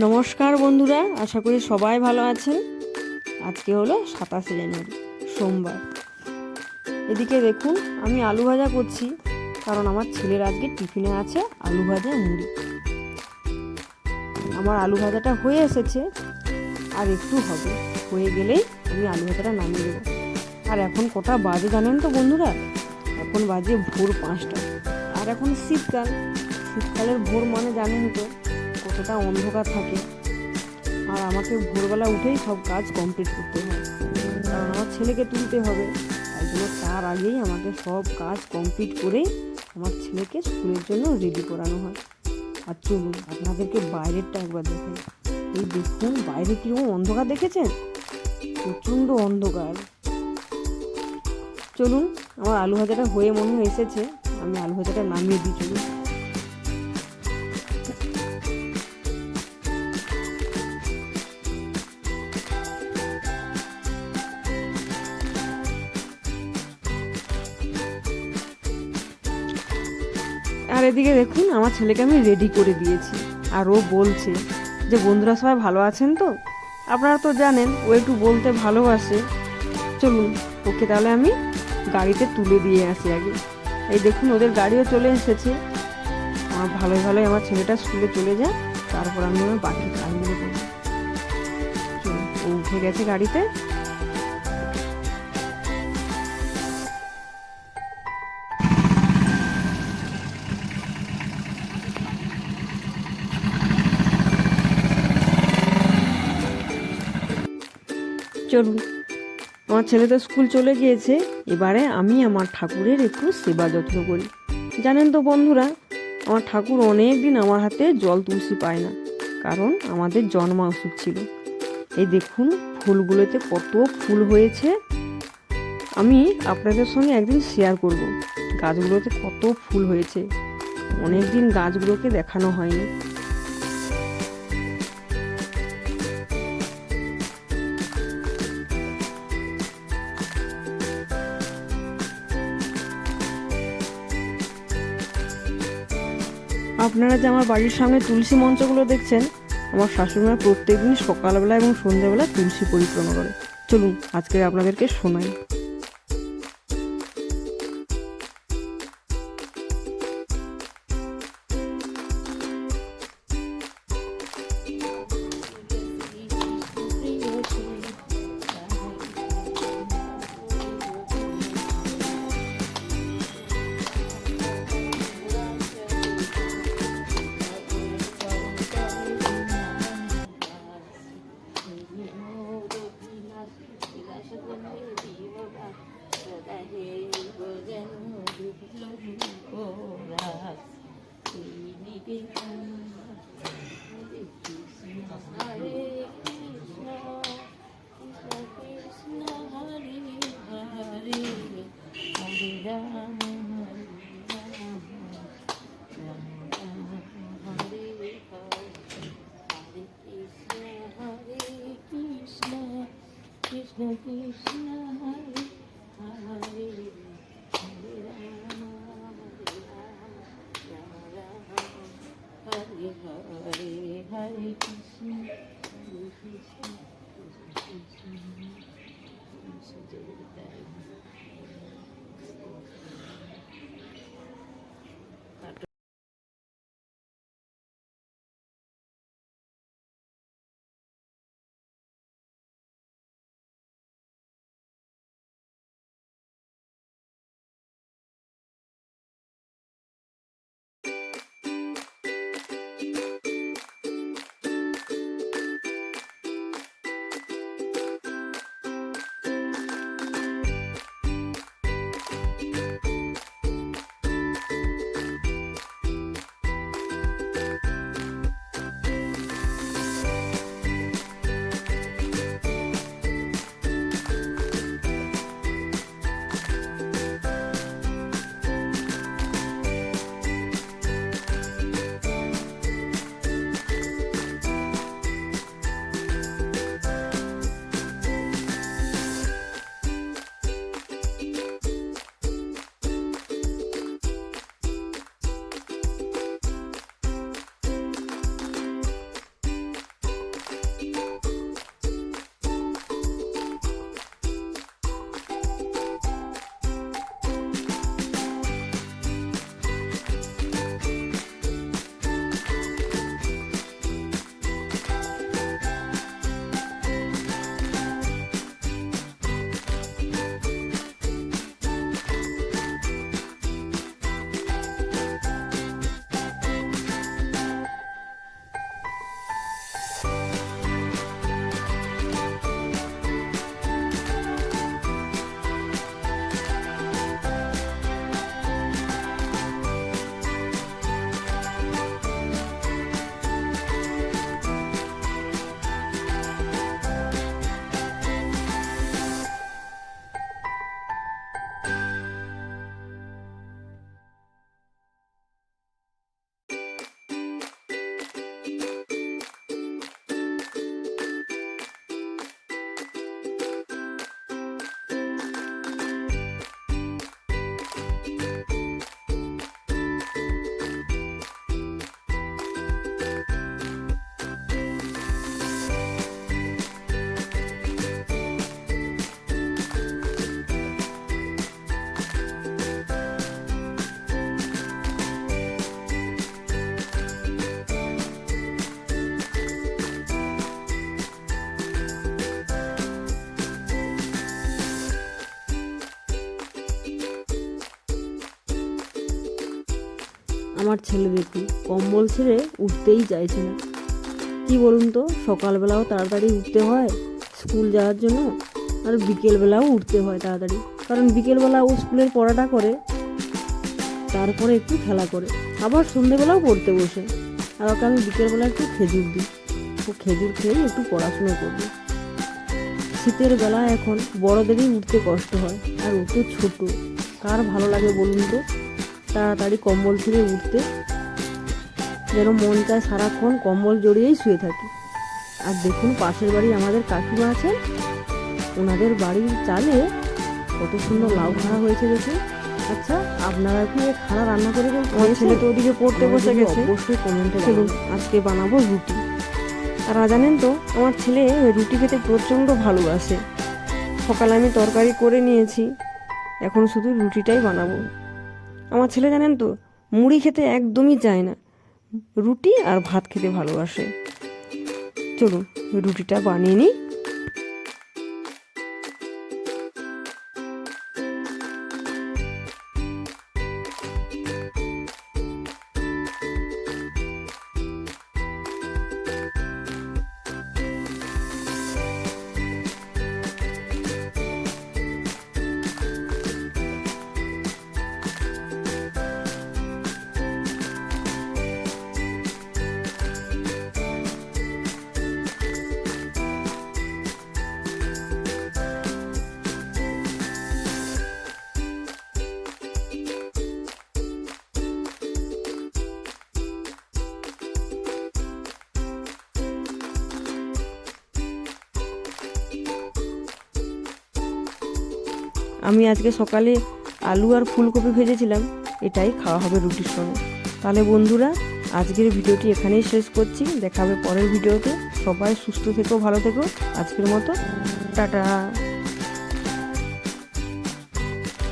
নমস্কার বন্ধুরা, আশা করি সবাই ভালো আছেন। আজকে হলো সাতাশে জানুয়ারি সোমবার। এদিকে দেখুন, আমি আলু ভাজা করছি, কারণ আমার ছেলের আজকে টিফিনে আছে আলু ভাজা মুড়ি। আমার আলু ভাজাটা হয়ে এসেছে, আর একটু হবে। হয়ে গেলেই আমি আলু ভাজাটা নামিয়ে দেবো। আর এখন কটা বাজে জানেন তো বন্ধুরা? এখন বাজে ভোর পাঁচটা। আর এখন শীতকাল। শীতকালের ভোর মানে জানেন তো কতটা অন্ধকার থাকে। আর আমাকে ভোরবেলা উঠেই সব কাজ কমপ্লিট করতে হয়। কারণ আমার ছেলেকে তুলতে হবে। তাই জন্য তার আগেই আমাকে সব কাজ কমপ্লিট করেই আমার ছেলেকে স্কুলের জন্য রেডি করানো হয়। আর চলুন, আপনাদেরকে বাইরেরটা একবার দেখাই। এই দেখুন, বাইরে কীরকম অন্ধকার দেখেছেন? প্রচণ্ড অন্ধকার। চলুন, আমার আলু ভাজাটা হয়ে মনে হয় এসেছে। আমি আলু ভাজাটা নামিয়ে দিই, চলুন। আর এদিকে দেখুন, আমার ছেলেকে আমি রেডি করে দিয়েছি। আর ও বলছে যে, বন্ধুরা সবাই ভালো আছেন তো? আপনারা তো জানেন, ও একটু বলতে ভালোবাসে। চলুন, ওকে তাহলে আমি গাড়িতে তুলে দিয়ে আসি আগে। এই দেখুন, ওদের গাড়িও চলে এসেছে। আমার ভালোই ভালোই, আমার ছেলেটা স্কুলে চলে যায় তারপর আমি আমার বাকি কাজগুলো করব। ও উঠে গেছে গাড়িতে। চলুন আমার ছেলে তো স্কুল চলে গিয়েছে, এবারে আমি আমার ঠাকুরের একটু সেবা যত্ন করি। জানেন তো বন্ধুরা, আমার ঠাকুর অনেক দিন আমার হাতে জল তুলসী পায় না, কারণ আমাদের জন্মা ওষুধ ছিল। এই দেখুন, ফুলগুলোতে কত ফুল হয়েছে। আমি আপনাদের সঙ্গে একদিন শেয়ার করব। গাছগুলোতে কত ফুল হয়েছে। অনেক দিন গাছগুলোকে দেখানো হয়নি। আপনারা যে আমার বাড়ির সামনে তুলসী মঞ্চগুলো দেখছেন, আমার শাশুড়িমা প্রত্যেকদিন সকালবেলা এবং সন্ধ্যাবেলা তুলসী পরিক্রমা করে। চলুন, আজকে আপনাদেরকে শোনাই। Hare Ai, que আমার ছেলে দেখুন, কম্বল ছেড়ে উঠতেই চাইছে না। কি বলুন তো, সকালবেলাও তাড়াতাড়ি উঠতে হয় স্কুল যাওয়ার জন্য, আর বিকেলবেলাও উঠতে হয় তাড়াতাড়ি। কারণ বিকেলবেলা ও স্কুলের পড়াটা করে, তারপরে একটু খেলা করে। আবার সন্ধেবেলাও পড়তে বসে। আর ওকে আমি বিকেলবেলা একটু খেজুর দিই। ও খেজুর খেয়েই একটু পড়াশুনো করবে। শীতের বেলা এখন বড়দেরই উঠতে কষ্ট হয়, আর ও তো ছোট। কার ভালো লাগে বলুন তো? তাড়াতাড়ি কম্বল ছেড়ে উঠতে যেন মন চায় সারাক্ষণ কম্বল জড়িয়েই শুয়ে থাকি। আর দেখুন পাশের বাড়ি আমাদের কাকিমা আছেন। ওনাদের বাড়ির চালে কত সুন্দর লাউ খাড়া হয়েছে দেখুন। আচ্ছা আপনারা কি খাড়া রান্না করে আমার ছেলে তো ওদিকে পড়তে বসে গেছে। অবশ্যই কমেন্টে চলুন। আজকে বানাবো রুটি। আর জানেন তো আমার ছেলে রুটি খেতে প্রচণ্ড ভালোবাসে। সকালে আমি তরকারি করে নিয়েছি। এখন শুধু রুটিটাই বানাবো। আমার ছেলে জানেন তো, মুড়ি খেতে একদমই চায় না। রুটি আর ভাত খেতে ভালোবাসে। চলুন, রুটিটা বানিয়ে নিই। আমি আজকে সকালে আলু আর ফুলকপি ভেজেছিলাম, এটাই খাওয়া হবে রুটির সঙ্গে। তাহলে বন্ধুরা, আজকের ভিডিওটি এখানেই শেষ করছি। দেখা হবে পরের ভিডিওতে। সবাই সুস্থ থেকো, ভালো থেকো। আজকের মতো, টাটা।